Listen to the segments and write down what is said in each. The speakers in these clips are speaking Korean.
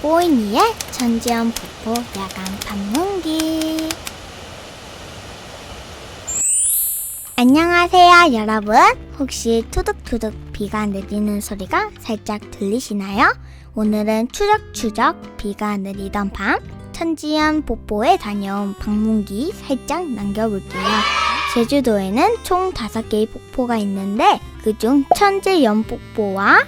꼬이니의 천지연 폭포 야간 방문기. 안녕하세요 여러분. 혹시 투둑투둑 비가 내리는 소리가 살짝 들리시나요? 오늘은 추적추적 비가 내리던 밤 천지연 폭포에 다녀온 방문기 살짝 남겨볼게요. 제주도에는 총 5개의 폭포가 있는데 그중 천지연 폭포와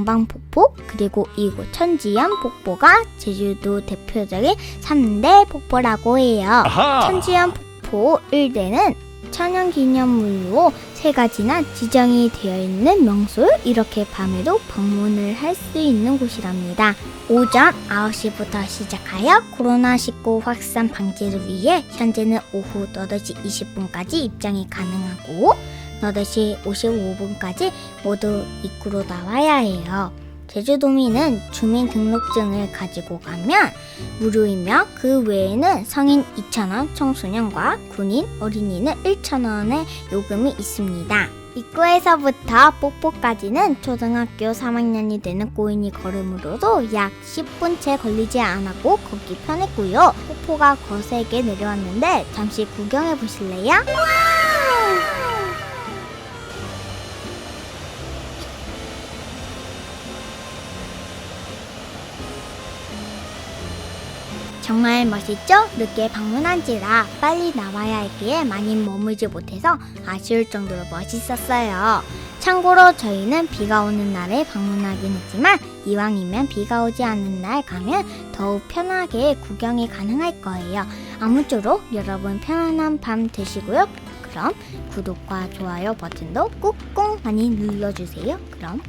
정방폭포 그리고 이곳 천지연 폭포가 제주도 대표적인 3대 폭포라고 해요. 아하. 천지연 폭포 1대는 천연기념물로 세 가지나 지정이 되어 있는 명소 이렇게 밤에도 방문을 할 수 있는 곳이랍니다. 오전 9시부터 시작하여 코로나19 확산 방지를 위해 현재는 오후 8시 20분까지 입장이 가능하고 8시 55분까지 모두 입구로 나와야 해요. 제주도민은 주민등록증을 가지고 가면 무료이며 그 외에는 성인 2,000원, 청소년과 군인, 어린이는 1,000원의 요금이 있습니다. 입구에서부터 뽀뽀까지는 초등학교 3학년이 되는 꼬인이 걸음으로도 약 10분 채 걸리지 않았고 걷기 편했고요. 폭포가 거세게 내려왔는데 잠시 구경해 보실래요? 정말 멋있죠? 늦게 방문한지라 빨리 나와야 했기에 많이 머물지 못해서 아쉬울 정도로 멋있었어요. 참고로 저희는 비가 오는 날에 방문하긴 했지만 이왕이면 비가 오지 않는 날 가면 더욱 편하게 구경이 가능할 거예요. 아무쪼록 여러분 편안한 밤 되시고요. 그럼 구독과 좋아요 버튼도 꾹꾹 많이 눌러주세요. 그럼